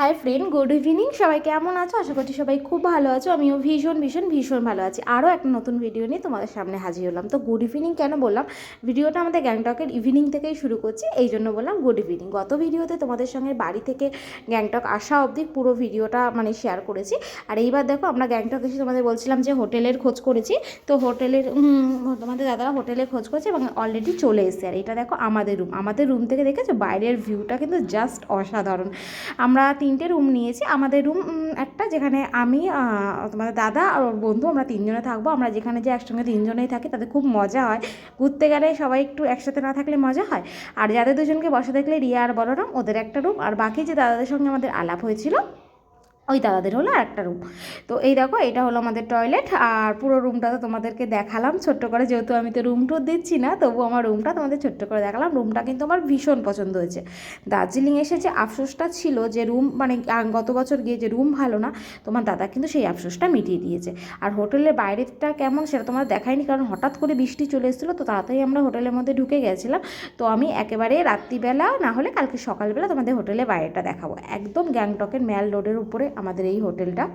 Hi friend good evening সবাই কেমন আছো? আশা করছি সবাই খুব ভালো আছো। আমিও ভীষণ ভীষণ ভীষণ ভালো আছি। আরও একটা নতুন ভিডিও নিয়ে তোমাদের সামনে হাজির হলাম। তো গুড ইভিনিং কেন বললাম? ভিডিওটা আমাদের গ্যাংটকের ইভিনিং থেকেই শুরু করছি। এই জন্য বললাম গুড ইভিনিং গত ভিডিওতে তোমাদের সঙ্গে বাড়ি থেকে গ্যাংটক আসা অবধি পুরো ভিডিওটা মানে শেয়ার করেছি। আর এইবার দেখো আমরা গ্যাংটক এসে তোমাদের বলছিলাম যে হোটেলের খোঁজ করেছি। তো হোটেলের তোমাদের দাদারা হোটেলের খোঁজ করেছে এবং অলরেডি চলে এসেছে। আর এটা দেখো আমাদের রুম আমাদের রুম থেকে দেখেছ? বাইরের ভিউটা কিন্তু জাস্ট অসাধারণ। আমরা তিনটে রুম নিয়েছি। আমাদের রুম একটা যেখানে আমি তোমাদের দাদা আর ওর বন্ধু আমরা তিনজনে থাকব। আমরা যেখানে যে একসঙ্গে তিনজনেই থাকি তাদের খুব মজা হয়। ঘুরতে গেলে সবাই একটু একসাথে না থাকলে মজা হয়। আর যাদের দুজনকে বসে দেখলে রিয়া আর বলরাম, ওদের একটা রুম আর বাকি যে দাদাদের সঙ্গে আমাদের আলাপ হয়েছিল ওই দাদাদের হলো আর একটা রুম তো এই দেখো, এটা হলো আমাদের টয়লেট আর পুরো রুমটা তো তোমাদেরকে দেখালাম ছোট্ট করে। যেহেতু আমি তো রুম টুর দিচ্ছি না তবু আমার রুমটা তোমাদের ছোট্ট করে দেখালাম। রুমটা কিন্তু আমার ভীষণ পছন্দ হয়েছে। দার্জিলিং এসে যে আফসোসটা ছিল যে রুম মানে গত বছর গিয়ে যে রুম ভালো না, তোমার দাদা কিন্তু সেই আফসোসটা মিটিয়ে দিয়েছে। আর হোটেলের বাইরেটা কেমন সেটা তোমার দেখায়নি, কারণ হঠাৎ করে বৃষ্টি চলে এসেছিল, তো তাড়াতাড়ি আমরা হোটেলের মধ্যে ঢুকে গেছিলাম। তো আমি একেবারে রাত্রিবেলা, না হলে কালকে সকালবেলা তোমাদের হোটেলের বাইরেটা দেখাবো। একদম গ্যাংটকের ম্যাল রোডের উপরে আমাদের এই হোটেলটা।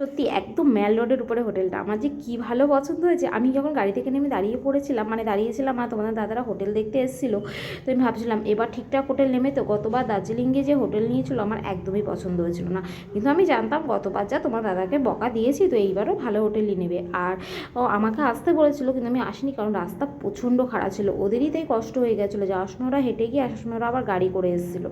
সত্যি একদম ম্যাল রোডের উপরে হোটেলটা। আমার যে কী ভালো পছন্দ হয়েছে, আমি যখন গাড়ি থেকে নেমে দাঁড়িয়ে পড়েছিলাম মানে দাঁড়িয়েছিলাম আর তোমাদের দাদারা হোটেল দেখতে এসেছিল, তো আমি ভাবছিলাম এবার ঠিকঠাক হোটেল নেমে তো গতবার দার্জিলিংয়ে যে হোটেল নিয়েছিল আমার একদমই পছন্দ হয়েছিল না। কিন্তু আমি জানতাম গতবার যা তোমার দাদাকে বকা দিয়েছি, তো এইবারও ভালো হোটেলই নেবে। আর আমাকে আসতে বলেছিল, কিন্তু আমি আসিনি কারণ রাস্তা প্রচণ্ড খারাপ ছিল। ওদেরই তাই কষ্ট হয়ে গেছিল। যাওয়ার সময় ওরা হেঁটে গিয়ে, আসার সময় ওরা আবার গাড়ি করে এসেছিল।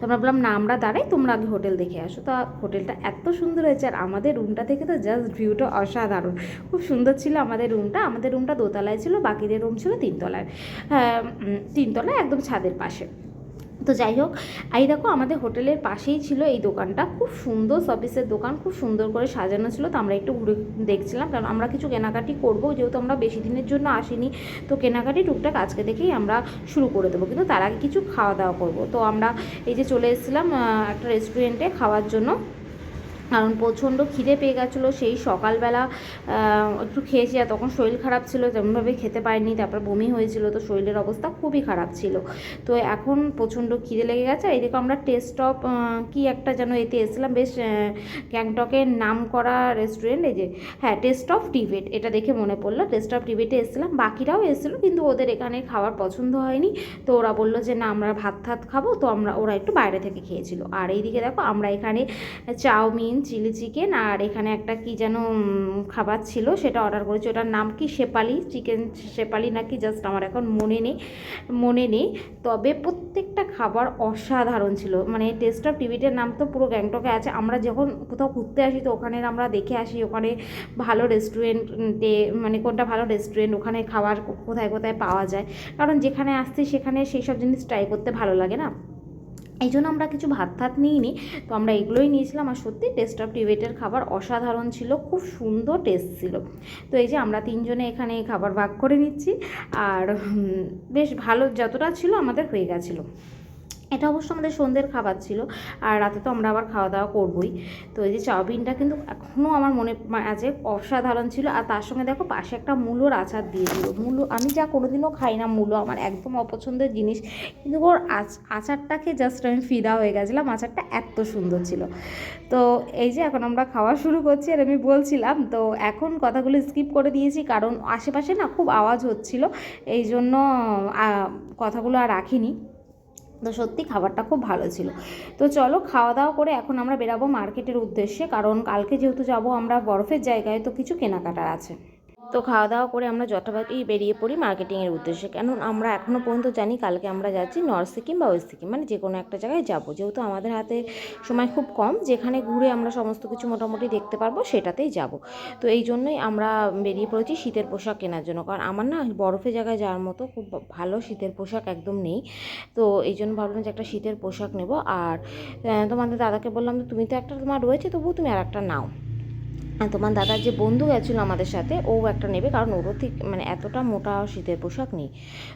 তো আমরা বললাম না, আমরা দাঁড়াই, তোমরা আগে হোটেল দেখে আসো। তো হোটেলটা এত সুন্দর হয়েছে, আর আমাদের রুমটা থেকে তো জাস্ট ভিউটা অসাধারণ। খুব সুন্দর ছিল আমাদের রুমটা। আমাদের রুমটা দোতলায় ছিল, বাকিদের রুম ছিল তিনতলায়। হ্যাঁ তিনতলায়, একদম ছাদের পাশে। তো যাই হোক, এই দেখো আমাদের হোটেলের পাশেই ছিল এই দোকানটা। খুব সুন্দর সার্ভিসের দোকান, খুব সুন্দর করে সাজানো ছিল। তো আমরা একটু ঘুরে দেখছিলাম, কারণ আমরা কিছু কেনাকাটি করব, যেহেতু আমরা বেশি দিনের জন্য আসিনি। তো কেনাকাটি টুকটাক আজকে থেকেই আমরা শুরু করে দেবো। কিন্তু তার আগে কিছু খাওয়া দাওয়া করব। তো আমরা এই যে চলে এসেছিলাম একটা রেস্টুরেন্টে খাওয়ার জন্য। কারণ প্রচণ্ড খিদে পেয়ে গেছিল, সেই সকালবেলা একটু খেয়েছি আর তখন শরীর খারাপ ছিল, তেমনভাবে খেতে পারিনি, তারপর বমি হয়েছিল, তো শরীরের অবস্থা খুবই খারাপ ছিল। তো এখন প্রচণ্ড খিদে লেগে গেছে, আর এদিকে আমরা টেস্ট অফ কী একটা যেন এতে এসেছিলাম, বেশ গ্যাংটকের নাম করা রেস্টুরেন্ট এই যে হ্যাঁ টেস্ট অফ টিবেট এটা দেখে মনে পড়ল টেস্ট অফ টিবেটে এসেছিলাম, বাকিরাও এসেছিল, কিন্তু ওদের এখানে খাবার পছন্দ হয়নি, তো ওরা বলল যে, না, আমরা ভাত থাত খাব তো আমরা, ওরা একটু বাইরে থেকে খেয়েছিল। আর এইদিকে দেখো, আমরা এখানে চাউমিন চিলি চিকেন আর এখানে একটা কি যেন খাবার ছিল, সেটা অর্ডার করেছি। ওটার নাম কি? শেপালি চিকেন, শেপালি নাকি? জাস্ট আমার এখন মনে নেই মনে নেই। তবে প্রত্যেকটা খাবার অসাধারণ ছিল। মানে টেস্ট অফ টিভিটের নাম তো পুরো গ্যাংটকে আছে। আমরা যখন কোথাও ঘুরতে আসি, তো ওখানে আমরা দেখে আসি, ওখানে ভালো রেস্টুরেন্টে মানে কোনটা ভালো রেস্টুরেন্ট ওখানে খাবার কোথায় কোথায় পাওয়া যায়। কারণ যেখানে আসছি, সেখানে সেই সব জিনিস ট্রাই করতে ভালো লাগে না? এই জন্য আমরা কিছু ভাত ভাত নিইনি। তো আমরা এগুলোই নিয়েছিলাম আর সত্যি টেস্ট অফ টিবেটের খাবার অসাধারণ ছিল, খুব সুন্দর টেস্ট ছিল। তো এই যে আমরা তিনজনে এখানে খাবার ভাগ করে নিচ্ছি আর বেশ ভালো যতটা ছিল আমাদের হয়ে গেছিল। এটা অবশ্য আমাদের সন্ধ্যের খাবার ছিল, আর রাতে তো আমরা আবার খাওয়া দাওয়া করবোই। তো এই যে চাউমিনটা কিন্তু এখনও আমার মনে আছে অসাধারণ ছিল, আর তার সঙ্গে দেখো পাশে একটা মূলোর আচার দিয়ে দিল। মূলো, আমি যা কোনোদিনও খাই না মূলো, আমার একদম অপছন্দের জিনিস। কিন্তু ওর আচ- আচারটাকে জাস্ট আমি ফিদা হয়ে গেছিলাম, আচারটা এত সুন্দর ছিল। তো এই যে এখন আমরা খাওয়া শুরু করছি, আর আমি বলছিলাম, তো এখন কথাগুলো স্কিপ করে দিয়েছি, কারণ আশেপাশে না খুব আওয়াজ হচ্ছিল এই জন্য কথাগুলো আর রাখিনি। তো সত্যি খাবারটা খুব ভালো ছিল। তো চলো খাওয়া দাওয়া করে এখন আমরা বেরাবো মার্কেটের উদ্দেশ্যে। কারণ কালকে যেহেতু যাব আমরা বরফের জায়গায়, তো কিছু কেনাকাটার আছে। তো খাওয়া দাওয়া করে আমরা যথাবাটি বেরিয়ে পড়ি মার্কেটিংয়ের উদ্দেশ্যে। কেন আমরা এখনও পর্যন্ত জানি কালকে আমরা যাচ্ছি নর্থ সিকিম বা ওয়েস্ট সিকিম মানে যে কোনো একটা জায়গায় যাব। যেহেতু আমাদের হাতে সময় খুব কম, যেখানে ঘুরে আমরা সমস্ত কিছু মোটামুটি দেখতে পারব, সেটাতেই যাব। তো এই জন্যই আমরা বেরিয়ে পড়েছি শীতের পোশাক কেনার জন্য। কারণ আমার না বরফের জায়গায় যাওয়ার মতো খুব ভালো শীতের পোশাক একদম নেই। তো এই জন্য ভাবলাম যে একটা শীতের পোশাক নেব। আর তোমাদের দাদাকে বললাম তুমি তো একটা তোমার রয়েছে, তবুও তুমি আর একটা নাও। তোমার দাদার যে বন্ধু গেছিল আমাদের সাথে, ও একটা নেবে, কারণ ওরও ঠিক মানে এতটা মোটা শীতের পোশাক নেই।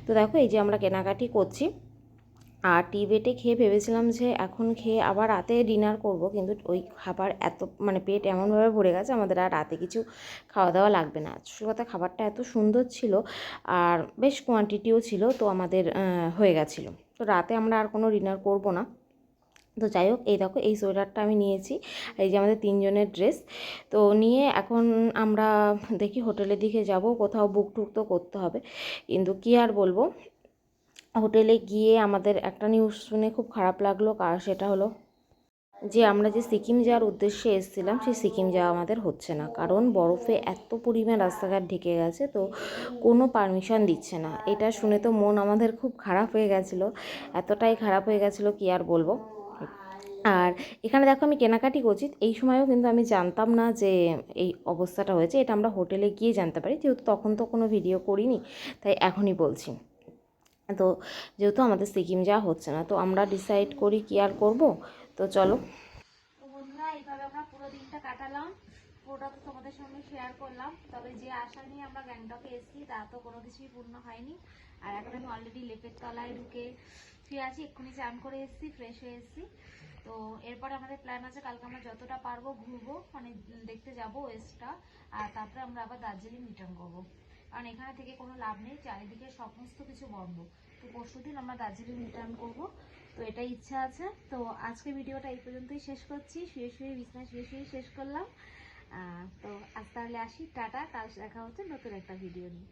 তো দেখো, এই যে আমরা কেনাকাটি করছি, আর টিবেটে খেয়ে ভেবেছিলাম যে এখন খেয়ে আবার রাতে ডিনার করব, কিন্তু ওই খাবার এত মানে পেট এমনভাবে ভরে গেছে আমাদের, আর রাতে কিছু খাওয়া দাওয়া লাগবে না। সত্যি কথা, খাবারটা এত সুন্দর ছিল, আর বেশ কোয়ান্টিটিও ছিল, তো আমাদের হয়ে গেছিল। তো রাতে আমরা আর কোনো ডিনার করব না। তো যাই হোক, এই দেখো, এই সোয়েটারটা আমি নিয়েছি। এই যে আমাদের তিনজনের ড্রেস। তো নিয়ে এখন আমরা দেখি হোটেলের দিকে যাব, কোথাও বুক টুক তো করতে হবে। কিন্তু কি আর বলব? হোটেলে গিয়ে আমাদের একটা নিউজ শুনে খুব খারাপ লাগল, কার সেটা হলো? যে আমরা যে সিকিম যাওয়ার উদ্দেশ্যে এসেছিলাম, সেই সিকিম যাওয়া আমাদের হচ্ছে না। কারণ বরফে এত পরিমাণ রাস্তাঘাট ঢেকে গেছে, তো কোনো পারমিশন দিচ্ছে না। এটা শুনে তো মন আমাদের খুব খারাপ হয়ে গেছিল। এতটাই খারাপ হয়ে গেছিল, কি আর বলব? আর এখানে দেখো আমি কেনাকাটি করছি, এই সময়ও কিন্তু আমি জানতাম না যে এই অবস্থাটা হয়েছে, এটা আমরা হোটেলে গিয়ে জানতে পারি, যেহেতু তখন তো কোনো ভিডিও করিনি, তাই এখনই বলছি। তো যেহেতু আমাদের সিকিম যাওয়া হচ্ছে না, তো আমরা ডিসাইড করি কি আর করব, তো চলো। আমরা পুরো দিনটা কাটালাম, পুরোটা তো তোমাদের সঙ্গে শেয়ার করলাম, তবে যে আশা নিয়ে আমরা গ্যাংটকে এসেছি, তা তো কোনো কিছুই পূর্ণ হয়নি, আর এখন আমি অলরেডি লেপের তলায় ঢুকে শুয়ে আছি, এক্ষুনি চান করে এসেছি ফ্রেশ হয়ে এসেছি। তো এরপরে আমাদের প্ল্যান আছে, কালকে আমরা যতটা পারব ঘুরবো মানে দেখতে যাব ওয়েস্টটা আর তারপরে আমরা আবার দার্জিলিং রিটার্ন করব। কারণ এখানে থেকে কোনো লাভ নেই, চারিদিকে সমস্ত কিছু বন্ধ। তো পরশু দিন আমরা দার্জিলিং রিটার্ন করব, তো এটাই ইচ্ছা আছে। তো আজকে ভিডিওটা এই পর্যন্তই শেষ করছি, শুয়ে শুয়ে বিছনায় শুয়ে শুয়ে শেষ করলাম। তো আজ তাহলে আসি, টাটা, কাল দেখা হচ্ছে নতুন একটা ভিডিও নিয়ে।